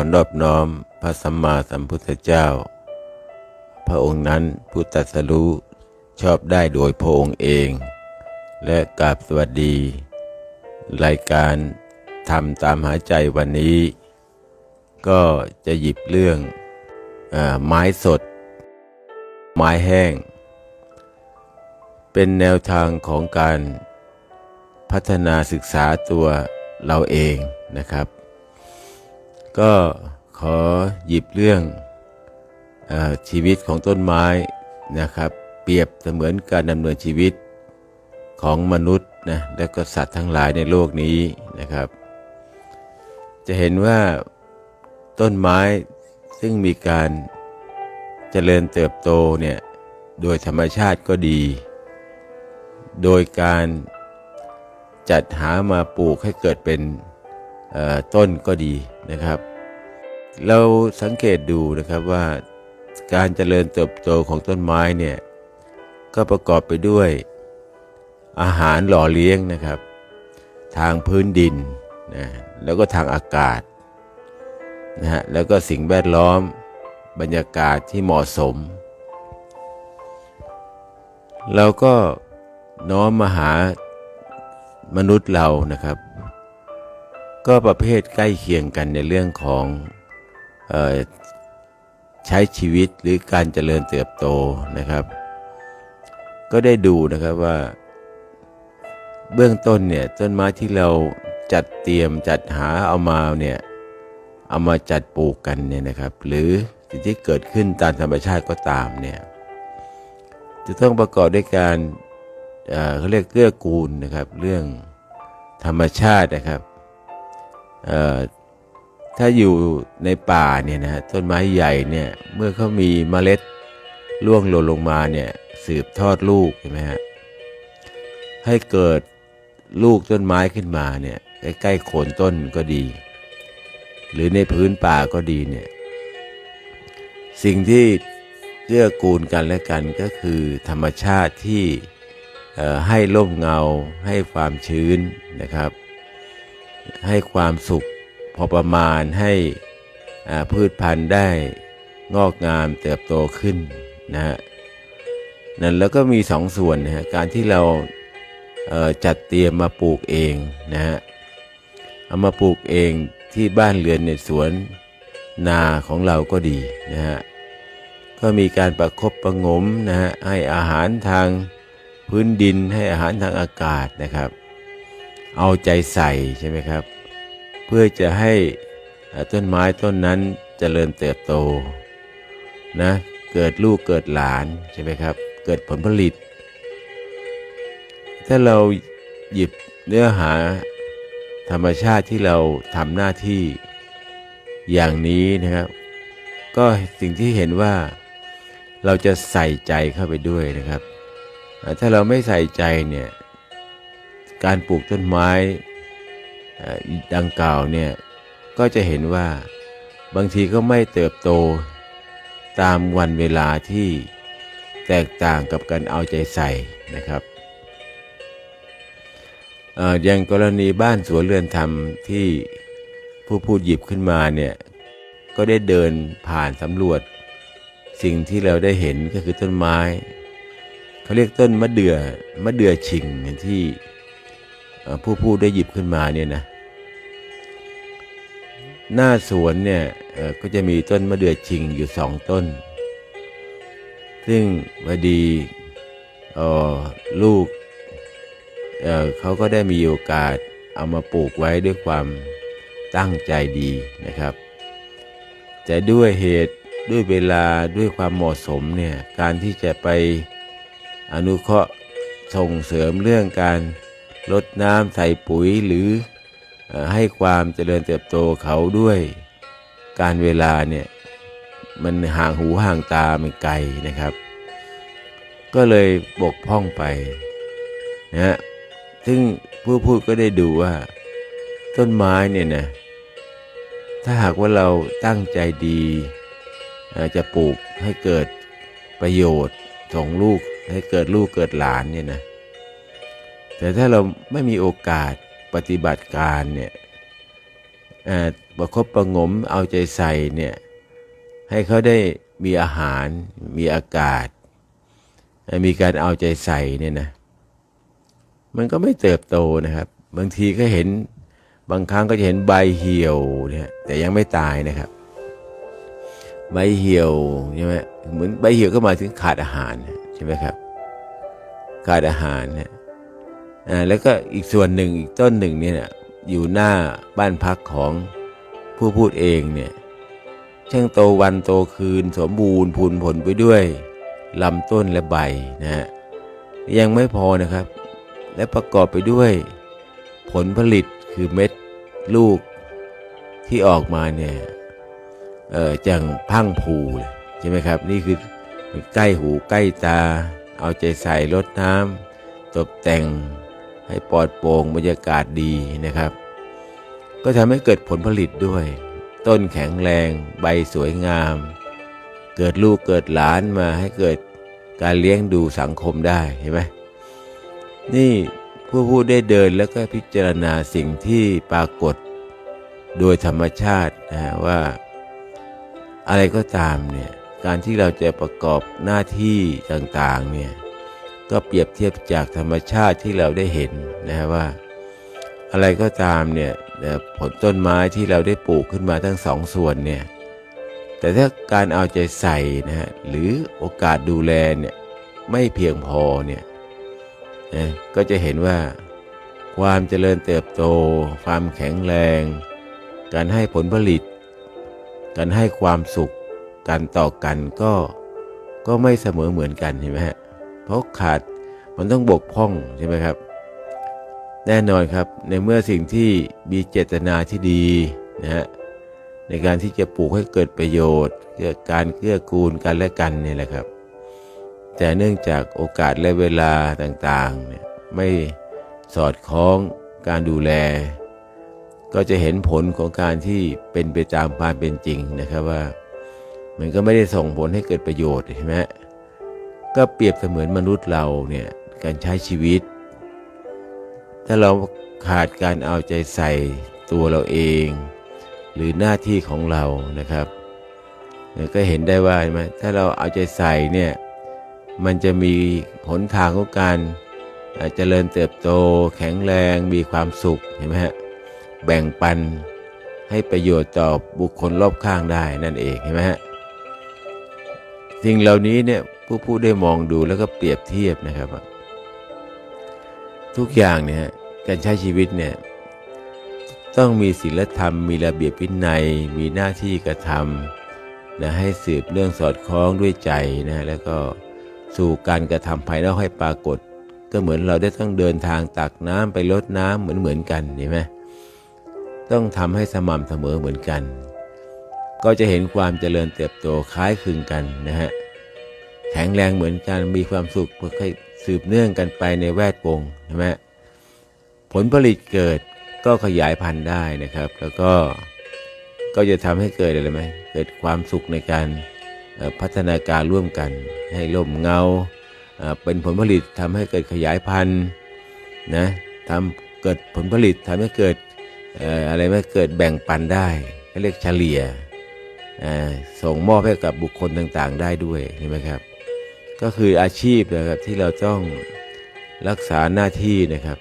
ขอนอบน้อมพระสัมมาสัมพุทธเจ้า พระองค์นั้นผู้ตรัสรู้ชอบได้โดยพระองค์เอง และกราบสวัสดี รายการทำตามหาใจวันนี้ ก็จะหยิบเรื่องอไม้สด ไม้แห้ง เป็นแนวทางของการพัฒนาศึกษาตัวเราเองนะครับ ก็ขอหยิบเรื่องอชีวิตของต้นไม้นะครับ เปรียบเสมือนการดำเนินชีวิตของมนุษย์นะและก็สัตว์ทั้งหลายในโลกนี้นะครับ จะเห็นว่าต้นไม้ซึ่งมีการเจริญเติบโตเนี่ยโดยธรรมชาติก็ดี โดยการจัดหามาปลูกให้เกิดเป็นต้นก็ดีนะครับ เราสังเกตดูนะครับว่าการเจริญเติบโตของต้นไม้เนี่ยก็ประกอบไปด้วยอาหารหล่อเลี้ยงนะครับ ทางพื้นดินนะแล้วก็ทางอากาศนะฮะแล้วก็สิ่งแวดล้อมบรรยากาศที่เหมาะสม เราก็น้อมมาหามนุษย์เรานะครับ ก็ประเภทใกล้เคียงกันในเรื่องของ ใช้ชีวิตหรือการเจริญเติบโตนะครับ ก็ได้ดูนะครับว่า เบื้องต้นเนี่ยต้นไม้ที่เราจัดเตรียมจัดหาเอามาเนี่ยเอามาจัดปลูกกันเนี่ยนะครับ หรือสิ่งที่เกิดขึ้นตามธรรมชาติก็ตามเนี่ยจะต้องประกอบด้วยการเขาเรียกเกื้อกูลนะครับ เรื่องธรรมชาตินะครับ ถ้าอยู่ในป่าเนี่ยนะต้นไม้ใหญ่เนี่ยเมื่อเขามีเมล็ดร่วงหล่นลงมาเนี่ยสืบทอดลูกใช่ไหมฮะให้เกิดลูกต้นไม้ขึ้นมาเนี่ยใกล้ๆโคนต้นก็ดี หรือในพื้นป่าก็ดีเนี่ยสิ่งที่เกื้อกูลกันและกันก็คือธรรมชาติที่ให้ร่มเงา ให้ความชื้นนะครับ ให้ความสุข พอประมาณให้พืชพันธุ์ได้งอกงามเติบโตขึ้นนะฮะนั่นแล้วก็มีสองส่วนนะฮะการที่เราเอ่อจัดเตรียมมาปลูกเองนะฮะเอามาปลูกเองที่บ้านเรือนในสวนนาของเราก็ดีนะฮะก็มีการประคบประงมนะฮะให้อาหารทางพื้นดินให้อาหารทางอากาศนะครับ เอาใจใส่ใช่ไหมครับ เพื่อจะให้ต้นไม้ต้นนั้นเจริญเติบโตนะเกิดลูกเกิดหลานใช่ไหมครับ เกิดผลผลิต ถ้าเราหยิบเนื้อหาธรรมชาติที่เราทำหน้าที่อย่างนี้นะครับ ก็สิ่งที่เห็นว่าเราจะใส่ใจเข้าไปด้วยนะครับ ถ้าเราไม่ใส่ใจเนี่ยการปลูกต้นไม้ ดังกล่าวเนี่ยก็จะเห็นว่าบางทีก็ไม่เติบโตตามวันเวลาที่แตกต่างกับการเอาใจใส่นะครับอย่างกรณีบ้านสวนเรือนธรรมที่ผู้พูดหยิบขึ้นมาเนี่ยก็ได้เดินผ่านสำรวจ สิ่งที่เราได้เห็นก็คือต้นไม้ เขาเรียกต้นมะเดื่อมะเดื่อชิงที่ ผู้พูดได้หยิบขึ้นมาเนี่ยนะหน้าสวนเนี่ยก็จะมีต้นมะเดื่อชิงอยู่สองต้น ซึ่งพอดีออลูกเออเขาก็ได้มีโอกาสเอามาปลูกไว้ด้วยความตั้งใจดีนะครับ แต่ด้วยเหตุด้วยเวลาด้วยความเหมาะสมเนี่ยการที่จะไปอนุเคราะห์ส่งเสริมเรื่องการ ลดน้ำใส่ปุ๋ยหรือให้ความเจริญเติบโตเขาด้วยการเวลาเนี่ยมันห่างหูห่างตามันไกลนะครับ ก็เลยบกพร่องไปนะฮะซึ่งผู้พูดก็ได้ดูว่า ต้นไม้เนี่ยนะถ้าหากว่าเราตั้งใจดีจะปลูกให้เกิดประโยชน์ส่งลูกให้เกิดลูกเกิดหลานเนี่ยนะ แต่ถ้าเราไม่มีโอกาสปฏิบัติการเนี่ยประคบประงมเอาใจใส่เนี่ยให้เขาได้มีอาหารมีอากาศ มีการเอาใจใส่เนี่ยนะมันก็ไม่เติบโตนะครับ บางทีก็เห็นบางครั้งก็จะเห็นใบเหี่ยวเนี่ยแต่ยังไม่ตายนะครับ ใบเหี่ยวใช่ไหมเหมือนใบเหี่ยวก็หมายถึงขาดอาหารใช่ไหมครับ ขาดอาหารเนะอ่า แล้วก็อีกส่วนหนึ่งอีกต้นหนึ่งเนี่ยอยู่หน้าบ้านพักของผู้พูดเองเนี่ยช่างโตวันโตคืนสมบูรณ์พูนผลไปด้วยลำต้นและใบนะฮะยังไม่พอนะครับ และประกอบไปด้วยผลผลิตคือเม็ดลูกที่ออกมาเนี่ยเออจังพังผูเลยใช่ไหมครับ นี่คือใกล้หูใกล้ตา เอาใจใส่รดน้ำตกแต่ง ให้ปลอดโปร่งบรรยากาศดีนะครับ ก็ทำให้เกิดผลผลิตด้วย ต้นแข็งแรง ใบสวยงาม เกิดลูกเกิดหลานมาให้เกิดการเลี้ยงดูสังคมได้เห็นไหมนี่ผู้พูดได้เดินแล้วก็พิจารณาสิ่งที่ปรากฏโดยธรรมชาตินะว่า อะไรก็ตามเนี่ยการที่เราจะประกอบหน้าที่ต่างๆเนี่ย ก็เปรียบเทียบจากธรรมชาติที่เราได้เห็นนะฮะว่า อะไรก็ตามเนี่ยผลต้นไม้ที่เราได้ปลูกขึ้นมาทั้งสองส่วนเนี่ยแต่ถ้าการเอาใจใส่นะฮะหรือโอกาสดูแลเนี่ยไม่เพียงพอเนี่ยนะก็จะเห็นว่าความเจริญเติบโต ความแข็งแรง การให้ผลผลิต การให้ความสุขกันต่อกันก็ก็ไม่เสมอเหมือนกันเห็นไหมฮะ เพราะขาดมันต้องบกพร่องใช่ไหมครับ แน่นอนครับในเมื่อสิ่งที่มีเจตนาที่ดีนะฮะในการที่จะปลูกให้เกิดประโยชน์เกิดการเกื้อกูลกันและกันนี่แหละครับ แต่เนื่องจากโอกาสและเวลาต่างๆเนี่ยไม่สอดคล้องการดูแล ก็จะเห็นผลของการที่เป็นไปตามความเป็นจริงนะครับว่า มันก็ไม่ได้ส่งผลให้เกิดประโยชน์ใช่ไหม ก็เปรียบเสมือนมนุษย์เราเนี่ยการใช้ชีวิต ถ้าเราขาดการเอาใจใส่ตัวเราเอง หรือหน้าที่ของเรานะครับ ก็เห็นได้ว่าใช่ไหมถ้าเราเอาใจใส่เนี่ยมันจะมีหนทางของการเจริญเติบโต แข็งแรงมีความสุขเห็นไหมฮะแบ่งปันให้ประโยชน์ต่อบุคคลรอบข้างได้นั่นเองเห็นไหมฮะสิ่งเหล่านี้เนี่ย ผู้ผู้ได้มองดูแล้วก็เปรียบเทียบนะครับ ทุกอย่างเนี่ยการใช้ชีวิตเนี่ยต้องมีศีลธรรม มีระเบียบวินัย มีหน้าที่กระทำนะให้สืบเรื่องสอดคล้องด้วยใจนะแล้วก็สู่การกระทำภายนอกให้ปรากฏ ก็เหมือนเราได้ต้องเดินทางตักน้ำไปลดน้ำเหมือนเหมือนกันเห็นไหมต้องทำให้สม่ำเสมอเหมือนกัน ก็จะเห็นความเจริญเติบโตคล้ายคลึงกันนะฮะ แข็งแรงเหมือนกันมีความสุขเพื่อให้สืบเนื่องกันไปในแวดวงใช่ไหมผลผลิตเกิดก็ขยายพันธุ์ได้นะครับ แล้วก็ก็จะทำให้เกิดอะไรไหมเกิดความสุขในการพัฒนาการร่วมกัน ให้ร่มเงาเป็นผลผลิตทำให้เกิดขยายพันธุ์นะทำเกิดผลผลิตทำให้เกิดอะไรไม่เกิดแบ่งปันได้เรียกเฉลี่ยส่งมอบให้กับบุคคลต่างๆ ได้ด้วยเห็นไหมครับ ก็คืออาชีพนะครับที่เราต้องรักษาหน้าที่นะครับ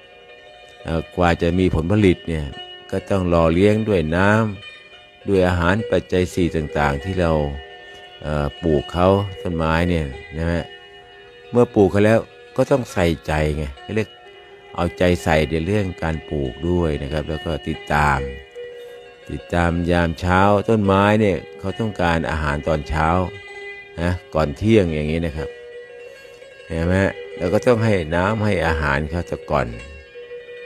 กว่าจะมีผลผลิตเนี่ยก็ต้องรอเลี้ยงด้วยน้ำด้วยอาหารปัจจัยสี่ต่างๆ ที่เราปลูกเขาต้นไม้เนี่ยนะฮะเมื่อปลูกเขาแล้วก็ต้องใส่ใจไงเรียกเอาใจใส่ในเรื่องการปลูกด้วยนะครับ แล้วก็ติดตาม ติดตามยามเช้าต้นไม้เนี่ยเขาต้องการอาหารตอนเช้านะก่อนเที่ยงอย่างนี้นะครับ เห็นไหมแล้วก็ต้องให้น้ำให้อาหารเขาจะก่อน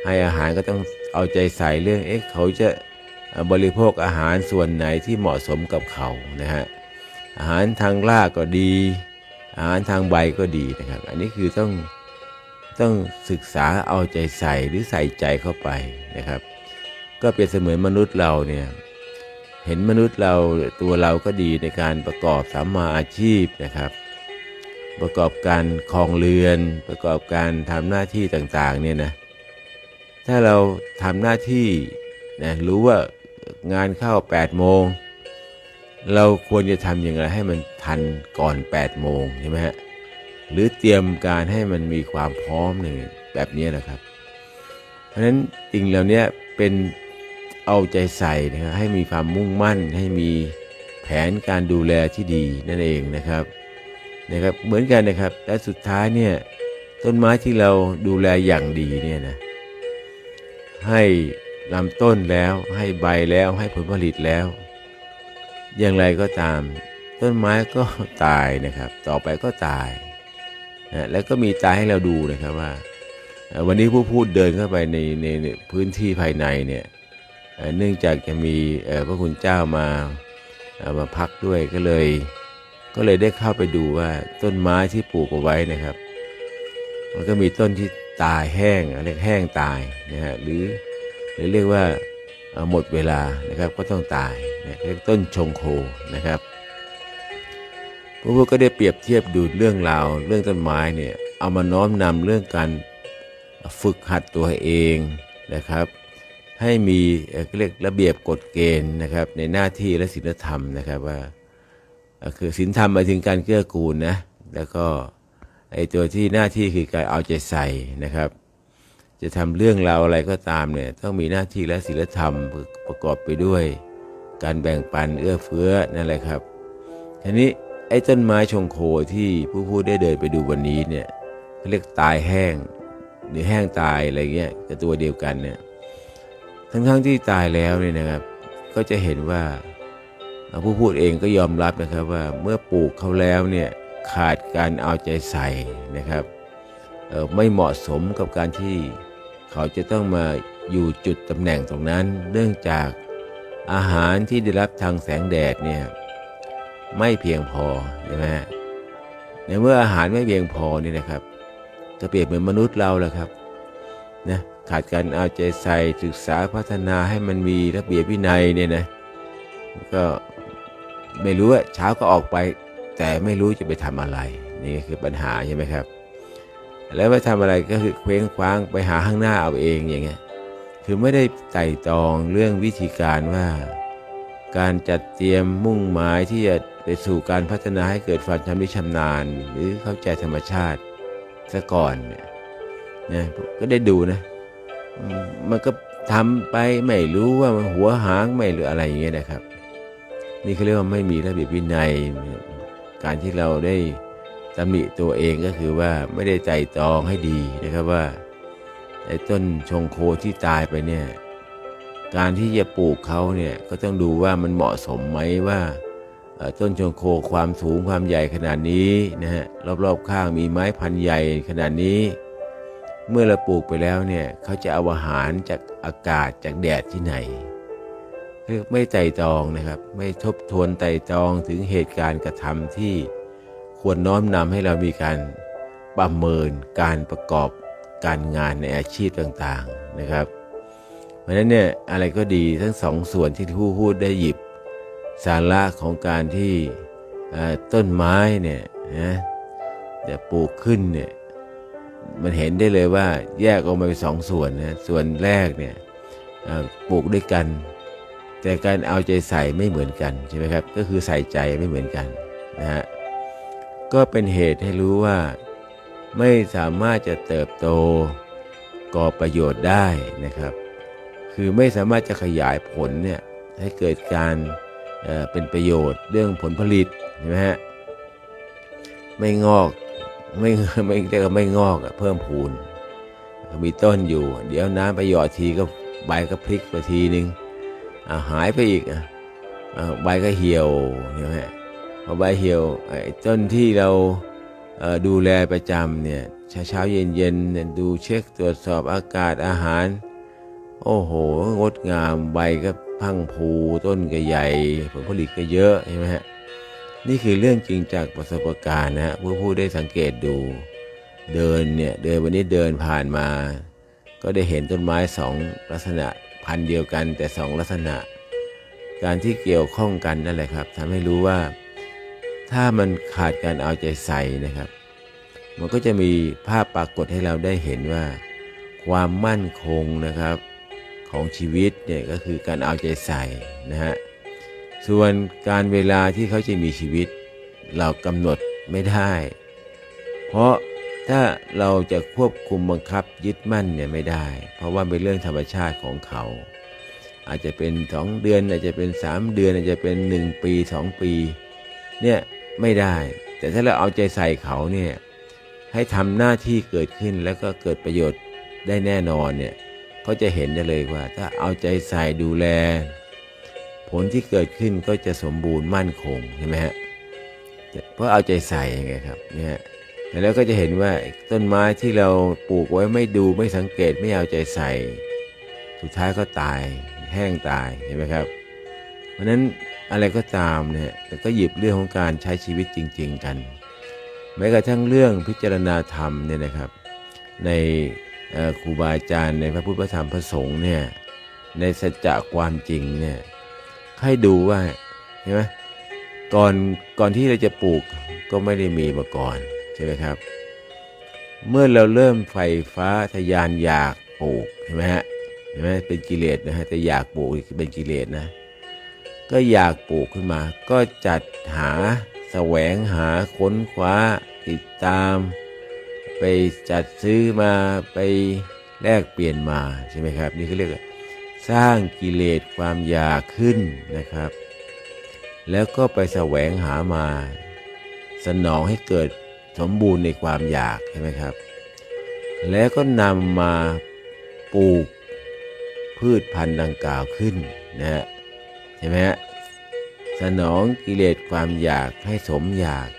ให้อาหารก็ต้องเอาใจใส่เรื่องเอ๊ะเขาจะบริโภคอาหารส่วนไหนที่เหมาะสมกับเขานะฮะอาหารทางรากก็ดี อาหารทางใบก็ดีนะครับ อันนี้คือต้องต้องศึกษาเอาใจใส่หรือใส่ใจเข้าไปนะครับ ก็เปรียบเสมือนมนุษย์เราเนี่ยเห็นมนุษย์เราตัวเราก็ดีในการประกอบสัมมาอาชีพนะครับ ประกอบการคลองเรือน ประกอบการทำหน้าที่ต่างๆเนี่ยนะถ้าเราทำหน้าที่นะรู้ว่างานเข้า8โมงเราควรจะทำอย่างไรให้มันทันก่อน8โมงใช่ไหมฮะหรือเตรียมการให้มันมีความพร้อมหนึ่งแบบนี้นะครับ เพราะฉะนั้นสิ่งเหล่านี้เป็นเอาใจใส่นะครับให้มีความมุ่งมั่นให้มีแผนการดูแลที่ดีนั่นเองนะครับ นะครับเหมือนกันนะครับและสุดท้ายเนี่ยต้นไม้ที่เราดูแลอย่างดีเนี่ยนะให้ลำต้นแล้วให้ใบแล้วให้ผลผลิตแล้ว อย่างไรก็ตาม ต้นไม้ก็ตายนะครับ ต่อไปก็ตายนะแล้วก็มีตายให้เราดูนะครับว่า วันนี้ผู้พูดเดินเข้าไปในในในพื้นที่ภายในเนี่ยเนื่องจากจะมีพระคุณเจ้ามามาพักด้วยก็เลย ก็เลยได้เข้าไปดูว่าต้นไม้ที่ปลูกเอาไว้นะครับ มันก็มีต้นที่ตายแห้งเรียกแห้งตายนะฮะหรือหรือเรียกว่าหมดเวลานะครับก็ต้องตายนะเรียกต้นชงโคนะครับพระพุทธก็ได้เปรียบเทียบดูเรื่องราวเรื่องต้นไม้เนี่ยเอามาน้อมนำเรื่องการฝึกหัดตัวเองนะครับ ให้มีเรียกระเบียบกฎเกณฑ์นะครับในหน้าที่และศีลธรรมนะครับว่า คือศีลธรรมหมายถึงการเกื้อกูลนะแล้วก็ไอตัวที่หน้าที่คือการเอาใจใส่นะครับ จะทำเรื่องราวอะไรก็ตามเนี่ยต้องมีหน้าที่และศีลธรรมประกอบไปด้วย การแบ่งปันเอื้อเฟื้อนั่นแหละครับทีนี้ไอ้ต้นไม้ชงโคที่ผู้พูดได้เดินไปดูวันนี้เนี่ยเรียกตายแห้งหรือแห้งตายอะไรเงี้ยกับตัวเดียวกันเนี่ยทั้งๆที่ตายแล้วเนี่ยนะครับ ก็จะเห็นว่า ผู้พูดเองก็ยอมรับนะครับว่าเมื่อปลูกเขาแล้วเนี่ยขาดการเอาใจใส่นะครับไม่เหมาะสมกับการที่เขาจะต้องมาอยู่จุดตำแหน่งตรงนั้น เนื่องจากอาหารที่ได้รับทางแสงแดดเนี่ยไม่เพียงพอใช่ไหมในเมื่ออาหารไม่เพียงพอนี่นะครับจะเปรียบเหมือนมนุษย์เราแหละครับนะขาดการเอาใจใส่ศึกษาพัฒนาให้มันมีระเบียบวินัยเนี่ยนะก็ ไม่รู้ว่าเช้าก็ออกไป แต่ไม่รู้จะไปทำอะไร นี่คือปัญหาใช่ไหมครับ แล้วไปทำอะไรก็คือเคว้งคว้างไปหาข้างหน้าเอาเองอย่างเงี้ยคือไม่ได้ไต่ตองเรื่องวิธีการว่า การจัดเตรียมมุ่งหมายที่จะไปสู่การพัฒนาให้เกิดความชำนิชำนาญ หรือเข้าใจธรรมชาติซะก่อนเนี่ยนะก็ได้ดูนะมมันก็ทำไปไม่รู้ว่ามันหัวหางไม่หรืออะไรอย่างเงี้ยนะครับ นี่เขาเรียกว่าไม่มีระเบียบวินัย การที่เราได้ตำหนิตัวเองก็คือว่าไม่ได้ใจตองให้ดีนะครับว่าไอ้ต้นชงโคที่ตายไปเนี่ยการที่จะปลูกเขาเนี่ยก็ต้องดูว่ามันเหมาะสมไหมว่าต้นชงโคความสูงความใหญ่ขนาดนี้นะฮะรอบๆข้างมีไม้พันธุ์ใหญ่ขนาดนี้ เมื่อเราปลูกไปแล้วเนี่ยเขาจะเอาอาหารจากอากาศจากแดดที่ไหน ไม่ไต่ตองนะครับ ไม่ทบทวนไต่ตองถึงเหตุการณ์กระทำที่ควรน้อมนำให้เรามีการประเมินการประกอบการงานในอาชีพต่างๆนะครับ เพราะฉะนั้นเนี่ยอะไรก็ดีทั้งสองส่วนที่ผู้พูดได้หยิบ สาระของการที่ต้นไม้เนี่ยนะจะปลูกขึ้นเนี่ยมันเห็นได้เลยว่าแยกออกมาเป็นสองส่วนนะส่วนแรกเนี่ยปลูกด้วยกัน แต่การเอาใจใส่ไม่เหมือนกันใช่ไหมครับ ก็คือใส่ใจไม่เหมือนกันนะฮะก็เป็นเหตุให้รู้ว่าไม่สามารถจะเติบโตก่อประโยชน์ได้นะครับ คือไม่สามารถจะขยายผลเนี่ยให้เกิดการเอ่อเป็นประโยชน์เรื่องผลผลิตใช่ไหมฮะไม่งอกไม่ไม่เรียกว่าไม่งอกอะเพิ่มพูนมีต้นอยู่ เดี๋ยวน้ำไปหยอดทีก็ใบก็พลิกไปทีนึงอ่า หายไปอีกอะใบก็เหี่ยวใช่ไหมพอใบเหี่ยวไอ้ต้นที่เราดูแลประจำเนี่ยเช้าเช้าเย็นเย็นๆเนี่ยดูเช็คตรวจสอบอากาศอาหาร โอ้โห งดงามใบก็พังพรูต้นก็ใหญ่ ผลผลิตก็เยอะใช่ไหมฮะนี่คือเรื่องจริงจากประสบการณ์นะฮะผู้ผู้ได้สังเกตดูเดินเนี่ยเดินวันนี้เดินผ่านมา ก็ได้เห็นต้นไม้สองลักษณะ พันธุ์เดียวกันแต่สองลักษณะ การที่เกี่ยวข้องกันนั่นแหละครับทำให้รู้ว่าถ้ามันขาดการเอาใจใส่นะครับ มันก็จะมีภาพปรากฏให้เราได้เห็นว่า ความมั่นคงนะครับของชีวิตเนี่ยก็คือการเอาใจใส่นะฮะส่วนการเวลาที่เขาจะมีชีวิต เรากำหนดไม่ได้ เพราะ ถ้าเราจะควบคุมบังคับยึดมั่นเนี่ยไม่ได้ เพราะว่าเป็นเรื่องธรรมชาติของเขา อาจจะเป็นสองเดือน อาจจะเป็นสามเดือน อาจจะเป็นหนึ่งปีสองปี เนี่ยไม่ได้ แต่ถ้าเราเอาใจใส่เขาเนี่ยให้ทำหน้าที่เกิดขึ้นแล้วก็เกิดประโยชน์ได้แน่นอนเนี่ยเขาจะเห็นได้เลยว่า ถ้าเอาใจใส่ดูแล ผลที่เกิดขึ้นก็จะสมบูรณ์มั่นคงใช่ไหมฮะเพราะเอาใจใส่ไงครับเนี่ย แล้วก็จะเห็นว่าต้นไม้ที่เราปลูกไว้ไม่ดูไม่สังเกตไม่เอาใจใส่ สุดท้ายก็ตายแห้งตายเห็นไหมครับ เพราะนั้นอะไรก็ตามเนี่ยแต่ก็หยิบเรื่องของการใช้ชีวิตจริง ๆ กันแม้กระทั่งเรื่องพิจารณาธรรมเนี่ยนะครับ ในครูบาอาจารย์ในพระพุทธธรรมพระสงฆ์เนี่ยในสัจจะความจริงเนี่ยให้ดูว่าเห็นไหมก่อนก่อนที่เราจะปลูกก็ไม่ได้มีมาก่อน ช่ไหมครับ เมื่อเราเริ่มไฟฟ้าทะยานอยากปลูกเห็นไหมฮะเห็นไหมเป็นกิเลสนะฮะแต่อยากปลูกเป็นกิเลสนะ ก็อยากปลูกขึ้นมา ก็จัดหาแสวงหาค้นคว้าติดตาม ไปจัดซื้อมาไปแลกเปลี่ยนมาใช่ไหมครับ นี่เขาเรียกสร้างกิเลสความอยากขึ้นนะครับ แล้วก็ไปแสวงหามา สนองให้เกิด สมบูรณ์ในความอยากใช่ไหมครับ แล้วก็นำมาปลูกพืชพันธุ์ดังกล่าวขึ้นนะฮะใช่ไหมฮะสนองกิเลสความอยากให้สมอยาก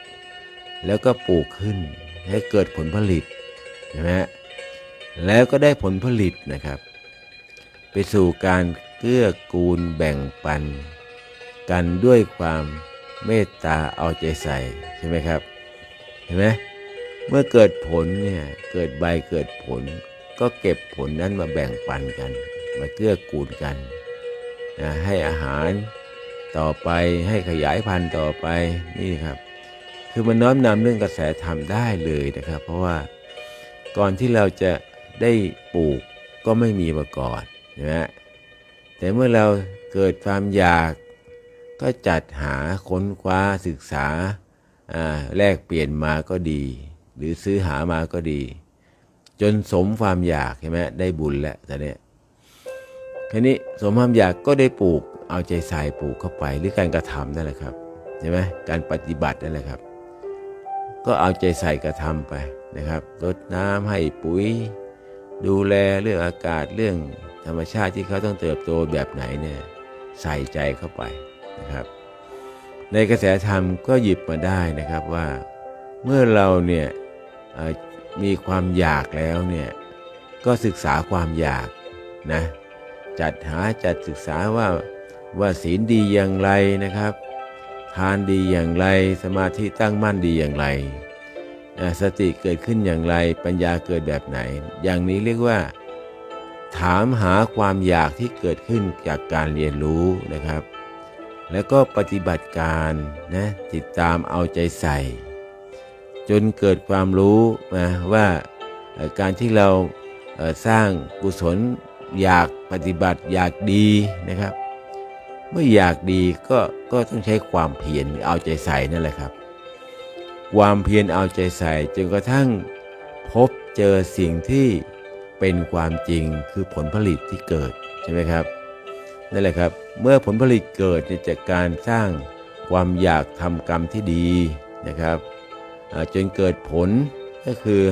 แล้วก็ปลูกขึ้นให้เกิดผลผลิตใช่ไหมฮะแล้วก็ได้ผลผลิตนะครับ ไปสู่การเกื้อกูลแบ่งปัน กันด้วยความเมตตาเอาใจใส่ใช่ไหมครับ เห็นไหมเมื่อเกิดผลเนี่ยเกิดใบเกิดผล ก็เก็บผลนั้นมาแบ่งปันกัน มาเกื้อกูลกันนะให้อาหารต่อไปให้ขยายพันธุ์ต่อไปนี่ครับ คือมันน้อมนำเรื่องกระแสธรรมได้เลยนะครับ เพราะว่าก่อนที่เราจะได้ปลูกก็ไม่มีมาก่อนนะฮะแต่เมื่อเราเกิดความอยากก็จัดหาค้นคว้าศึกษา แลกเปลี่ยนมาก็ดี หรือซื้อหามาก็ดี จนสมความอยากใช่ไหมได้บุญแล้วแต่เนี้ยทีนี้สมความอยากก็ได้ปลูกเอาใจใส่ปลูกเข้าไปหรือการกระทำนั่นแหละครับใช่ไหมการปฏิบัตินั่นแหละครับ ก็เอาใจใส่กระทำไปนะครับรดน้ำให้ปุ๋ย ดูแลเรื่องอากาศเรื่องธรรมชาติที่เขาต้องเติบโตแบบไหนเนี่ยใส่ใจเข้าไปนะครับ ในกระแสธรรมก็หยิบมาได้นะครับว่า เมื่อเราเนี่ยมีความอยากแล้วเนี่ยก็ศึกษาความอยากนะจัดหาจัดศึกษาว่าว่าศีลดีอย่างไรนะครับทานดีอย่างไรสมาธิตั้งมั่นดีอย่างไร สติเกิดขึ้นอย่างไรปัญญาเกิดแบบไหน อย่างนี้เรียกว่า ถามหาความอยากที่เกิดขึ้นจากการเรียนรู้นะครับ แล้วก็ปฏิบัติการนะติดตามเอาใจใส่ จนเกิดความรู้นะว่าการที่เราสร้างกุศลอยากปฏิบัติอยากดีนะครับ เมื่ออยากดีก็ก็ต้องใช้ความเพียรเอาใจใส่นั่นแหละครับ ความเพียรเอาใจใส่จนกระทั่งพบเจอสิ่งที่เป็นความจริงคือผลผลิตที่เกิดใช่ไหมครับนั่นแหละครับ เมื่อผลผลิตเกิดเนี่ยจากการสร้างความอยากทำกรรมที่ดีนะครับจนเกิดผลก็คือ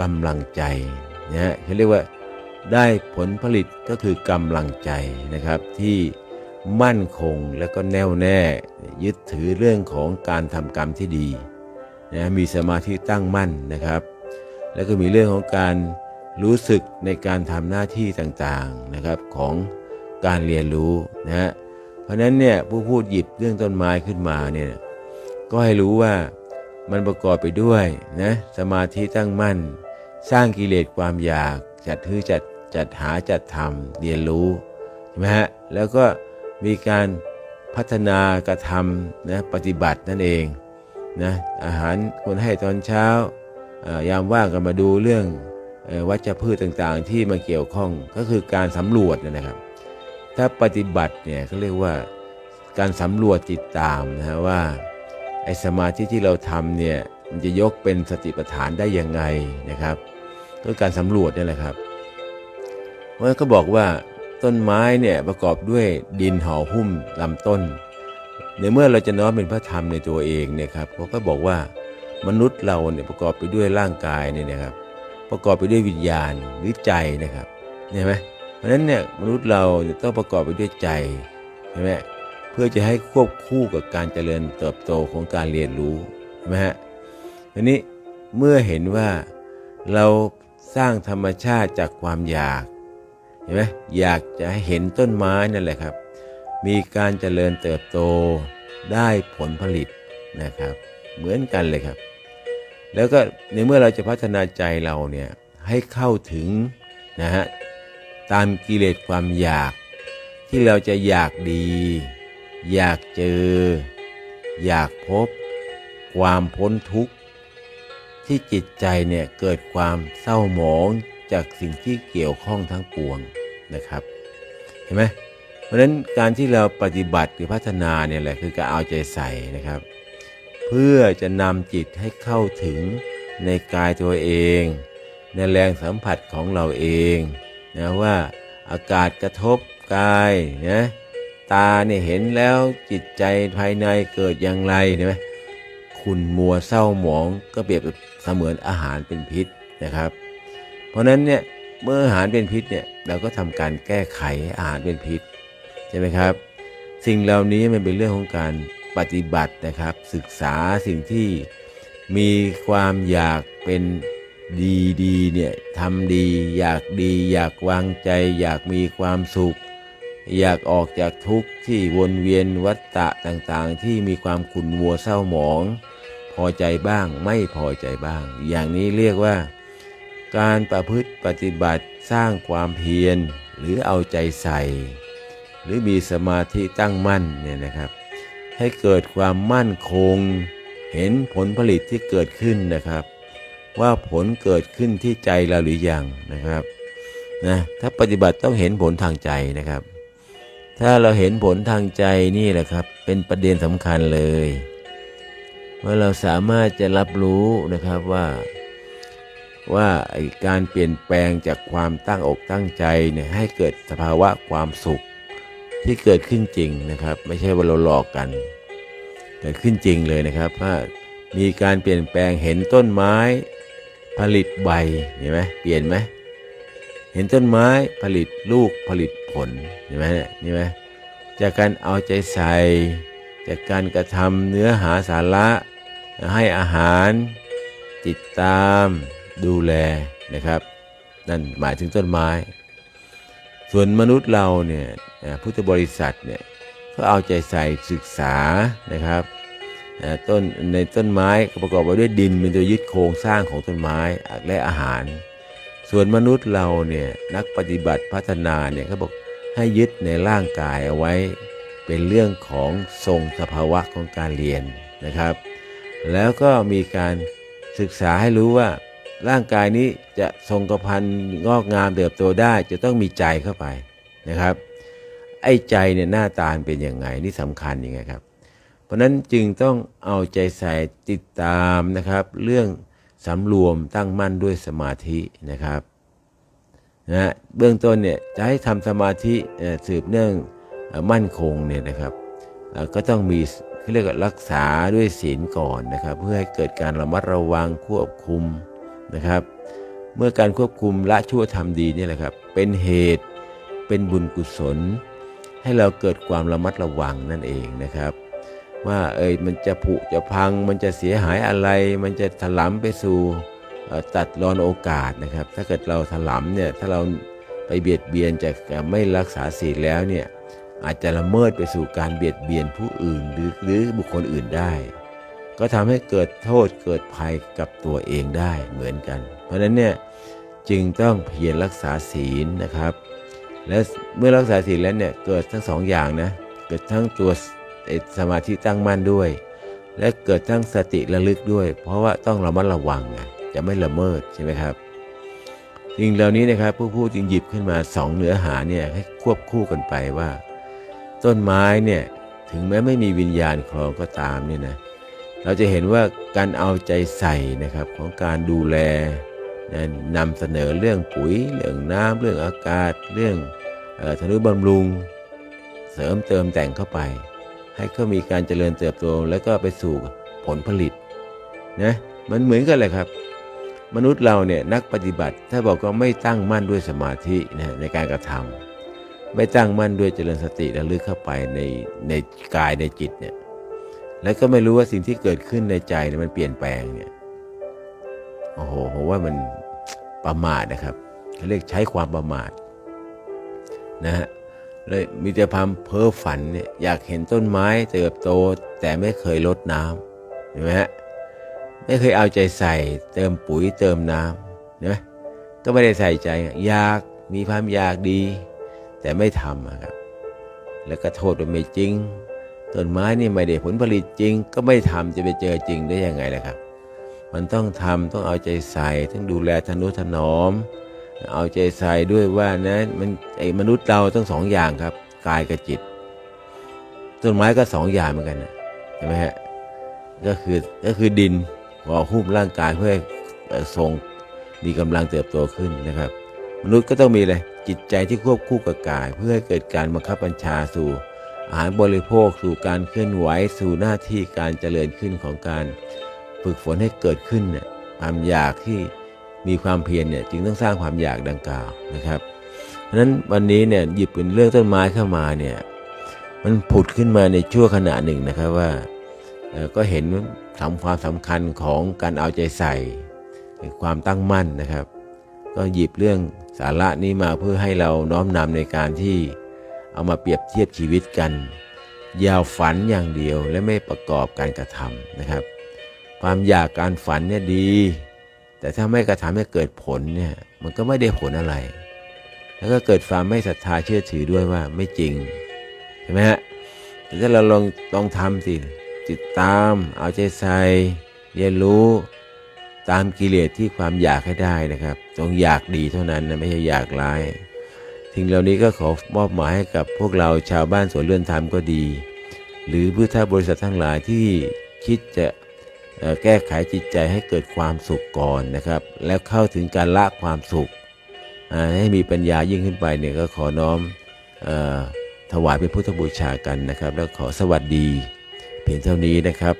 กำลังใจนะฮะเขาเรียกว่าได้ผลผลิตก็คือกำลังใจนะครับที่มั่นคงและก็แน่วแน่ยึดถือเรื่องของการทำกรรมที่ดีนะมีสมาธิตั้งมั่นนะครับ แล้วก็มีเรื่องของการรู้สึกในการทำหน้าที่ต่างๆนะครับของ การเรียนรู้นะฮะเพราะนั้นเนี่ยผู้พูดหยิบเรื่องต้นไม้ขึ้นมาเนี่ยก็ให้รู้ว่ามันประกอบไปด้วยนะสมาธิตั้งมั่น สร้างกิเลสความอยาก จัดทือจัดจัดหาจัดทำเรียนรู้ใช่ไหมฮะแล้วก็มีการพัฒนากระทำนะปฏิบัตินั่นเองนะอาหารคนให้ตอนเช้ายามว่างก็มาดูเรื่องวัชพืชต่างๆ ที่มาเกี่ยวข้องก็คือการสำรวจนะครับ ถ้าปฏิบัติเนี่ยเขาเรียกว่าการสำรวจติดตามนะฮะว่าไอสมาธิที่เราทำเนี่ยมันจะยกเป็นสติปัฏฐานได้ยังไงนะครับก็การสำรวจนี่แหละครับเพราะฉะนั้นก็บอกว่าต้นไม้เนี่ยประกอบด้วยดินห่อหุ้มลำต้น ในเมื่อเราจะน้อมเป็นพระธรรมในตัวเองเนี่ยครับเขาก็บอกว่ามนุษย์เราเนี่ยประกอบไปด้วยร่างกายเนี่ยนะครับ ประกอบไปด้วยวิญญาณหรือใจนะครับเห็นไหม ราะฉะนั้นเนี่ยมนุษย์เราเนี่ยต้องประกอบไปด้วยใจใช่ไหมเพื่อจะให้ควบคู่กับการเจริญเติบโตของการเรียนรู้ใช่ไหมฮะทีนี้เมื่อเห็นว่าเราสร้างธรรมชาติจากความอยากเห็นไหมอยากจะให้เห็นต้นไม้นั่นแหละครับ มีการเจริญเติบโตได้ผลผลิตนะครับ เหมือนกันเลยครับ แล้วก็ในเมื่อเราจะพัฒนาใจเราเนี่ยให้เข้าถึงนะฮะ ตามกิเลสความอยาก ที่เราจะอยากดี อยากเจอ อยากพบ ความพ้นทุกข์ ที่จิตใจเนี่ยเกิดความเศร้าหมองจากสิ่งที่เกี่ยวข้องทั้งปวงนะครับ เห็นไหมเพราะฉะนั้นการที่เราปฏิบัติหรือพัฒนาเนี่ยแหละคือการเอาใจใส่นะครับ เพื่อจะนำจิตให้เข้าถึงในกายตัวเอง ในแรงสัมผัสของเราเอง นะว่าอากาศกระทบกายนะตาเนี่ยเห็นแล้วจิตใจภายในเกิดอย่างไรเห็นไหมคุณมัวเศร้าหมองก็เปรียบเสมือนอาหารเป็นพิษนะครับ เพราะฉะนั้นเนี่ยเมื่ออาหารเป็นพิษเนี่ยเราก็ทำการแก้ไขอาหารเป็นพิษใช่ไหมครับ สิ่งเหล่านี้มันเป็นเรื่องของการปฏิบัตินะครับ ศึกษาสิ่งที่มีความอยากเป็น ดีดีเนี่ยทำดีอยากดีอยากวางใจ อยากมีความสุข อยากออกจากทุกข์ที่วนเวียนวัฏฏะต่างๆ ที่มีความขุ่นมัวเศร้าหมอง พอใจบ้างไม่พอใจบ้าง อย่างนี้เรียกว่า การประพฤติปฏิบัติสร้างความเพียรหรือเอาใจใส่ หรือมีสมาธิตั้งมั่นเนี่ยนะครับ ให้เกิดความมั่นคง เห็นผลผลิตที่เกิดขึ้นนะครับ ว่าผลเกิดขึ้นที่ใจเราหรือยังนะครับนะถ้าปฏิบัติต้องเห็นผลทางใจนะครับ ถ้าเราเห็นผลทางใจนี่แหละครับ เป็นประเด็นสำคัญเลยว่าเราสามารถจะรับรู้นะครับว่าว่าการเปลี่ยนแปลงจากความตั้งอกตั้งใจเนี่ยให้เกิดสภาวะความสุขที่เกิดขึ้นจริงนะครับ ไม่ใช่ว่าเราหลอกกันเกิดขึ้นจริงเลยนะครับว่ามีการเปลี่ยนแปลงเห็นต้นไม้ ผลิตใบเห็นไหมเปลี่ยนไหมเห็นต้นไม้ผลิตลูกผลิตผลเห็นไหมเนี่ยนี่ไหมจากการเอาใจใส่ จากการกระทำเนื้อหาสาระให้อาหาร ติดตามดูแลนะครับ นั่นหมายถึงต้นไม้ ส่วนมนุษย์เราเนี่ยพุทธบริษัทเนี่ยก็เอาใจใส่ศึกษานะครับ ต้นในต้นไม้ประกอบไปด้วยดินเป็นตัวยึดโครงสร้างของต้นไม้และอาหาร ส่วนมนุษย์เราเนี่ยนักปฏิบัติพัฒนาเนี่ยเขาบอกให้ยึดในร่างกายเอาไว้ เป็นเรื่องของทรงสภาวะของการเรียนนะครับ แล้วก็มีการศึกษาให้รู้ว่าร่างกายนี้จะทรงกระพันงอกงามเติบโตได้จะต้องมีใจเข้าไปนะครับ ไอ้ใจเนี่ยหน้าตาเป็นยังไงนี่สำคัญยังไงครับ ราะนั้นจึงต้องเอาใจใส่ติดตามนะครับ เรื่องสำรวมตั้งมั่นด้วยสมาธินะครับนะเบื้องต้นเนี่ยจะให้ทำสมาธิสืบเนื่องมั่นคงเนี่ยนะครับก็ต้องมีเขาเรียกว่ารักษาด้วยศีลก่อนนะครับ เพื่อให้เกิดการระมัดระวังควบคุมนะครับ เมื่อการควบคุมละชั่วทำดีนี่แหละครับ เป็นเหตุเป็นบุญกุศล ให้เราเกิดความระมัดระวังนั่นเองนะครับ ว่าเอยมันจะผุจะพัง มันจะเสียหายอะไร มันจะถลำไปสู่ตัดรอนโอกาสนะครับ ถ้าเกิดเราถลำเนี่ยถ้าเราไปเบียดเบียนจากไม่รักษาศีลแล้วเนี่ยอาจจะละเมิดไปสู่การเบียดเบียนผู้อื่นหรือหรือบุคคลอื่นได้ ก็ทำให้เกิดโทษเกิดภัยกับตัวเองได้เหมือนกัน เพราะฉะนั้นเนี่ยจึงต้องเพียรรักษาศีลนะครับ และเมื่อรักษาศีลแล้วเนี่ยเกิดทั้งสองอย่างนะเกิดทั้งตัว สมาธิตั้งมั่นด้วย และเกิดทั้งสติระลึกด้วย เพราะว่าต้องระมัดระวังไงจะไม่ละเมิดใช่ไหมครับสิ่งเหล่านี้นะครับผู้พูดจึงหยิบขึ้นมาสองเนื้อหาเนี่ยให้ควบคู่กันไปว่า ต้นไม้เนี่ยถึงแม้ไม่มีวิญญาณครองก็ตามเนี่ยนะเราจะเห็นว่าการเอาใจใส่นะครับของการดูแลนะนำเสนอเรื่องปุ๋ย เรื่องน้ำเรื่องอากาศ เรื่องธนุบำรุง เสริมเติมแต่งเข้าไป ให้เขามีการเจริญเติบโตแล้วก็ไปสู่ผลผลิตนะมันเหมือนกันเลยครับ มนุษย์เราเนี่ยนักปฏิบัติ ถ้าบอกว่าไม่ตั้งมั่นด้วยสมาธินะในการกระทำไม่ตั้งมั่นด้วยเจริญสติระลึกเข้าไปในในกายในจิตเนี่ยแล้วก็ไม่รู้ว่าสิ่งที่เกิดขึ้นในใจเนี่ยมันเปลี่ยนแปลงเนี่ยโอ้โหผมว่ามันประมาทนะครับเขาเรียกใช้ความประมาทนะฮะ เลยมีแต่ความเพ้อฝันเนี่ยอยากเห็นต้นไม้เติบโตแต่ไม่เคยลดน้ำเห็นไหมฮะไม่เคยเอาใจใส่เติมปุ๋ยเติมน้ำเห็นไหมก็ไม่ได้ใส่ใจอยากมีความอยากดี แต่ไม่ทำครับแล้วก็โทษว่าไม่จริงต้นไม้นี่ไม่ได้ผลผลิตจริง ก็ไม่ทำจะไปเจอจริงได้ยังไงล่ะครับ มันต้องทำต้องเอาใจใส่ต้องดูแลทนุถนอม เอาใจใส่ด้วยว่านะมันไอ้มนุษย์เราต้องสองอย่างครับกายกับจิต ต้นไม้ก็สองอย่างเหมือนกันนะเห็นไหมฮะก็คือก็คือดินห่อหุ้มร่างกายเพื่อให้เอ่อทรงมีกำลังเติบโตขึ้นนะครับ มนุษย์ก็ต้องมีอะไรจิตใจที่ควบคู่กับกาย เพื่อให้เกิดการบังคับบัญชาสู่ อาหารบริโภคสู่การเคลื่อนไหวสู่หน้าที่การเจริญขึ้นของการ ฝึกฝนให้เกิดขึ้นเนี่ยความอยากที่ มีความเพียรเนี่ยจึงต้องสร้างความอยากดังกล่าวนะครับ เพราะฉะนั้นวันนี้เนี่ยหยิบเป็นเรื่องต้นไม้เข้ามาเนี่ยมันผุดขึ้นมาในชั่วขณะหนึ่งนะครับว่าก็เห็นสำความสำคัญของการเอาใจใส่ความตั้งมั่นนะครับ ก็หยิบเรื่องสาระนี้มาเพื่อให้เราน้อมนำในการที่เอามาเปรียบเทียบชีวิตกันอยาวฝันอย่างเดียวและไม่ประกอบการกระทำนะครับ ความอยากการฝันเนี่ยดี แต่ถ้าไม่กระทำให้เกิดผลเนี่ยมันก็ไม่ได้ผลอะไร แล้วก็เกิดความไม่ศรัทธาเชื่อถือด้วยว่าไม่จริงใช่ไหมฮะแต่ถ้าเราลองลองทำสิติดตามเอาใจใส่เรียนรู้ตามกิเลสที่ความอยากให้ได้นะครับจงอยากดีเท่านั้นนะไม่ใช่อยากร้ายสิ่งเหล่านี้ก็ขอมอบหมายให้กับพวกเราชาวบ้านสวนเลื่อนธรรมก็ดี หรือพุทธบริษัททั้งหลายที่คิดจะ แก้ไขจิตใจให้เกิดความสุขก่อนนะครับ แล้วเข้าถึงการละความสุขให้มีปัญญายิ่งขึ้นไปเนี่ยก็ขอน้อมอถวายเป็นพุทธบูชากันนะครับ แล้วขอสวัสดี เพียงเท่านี้นะครับ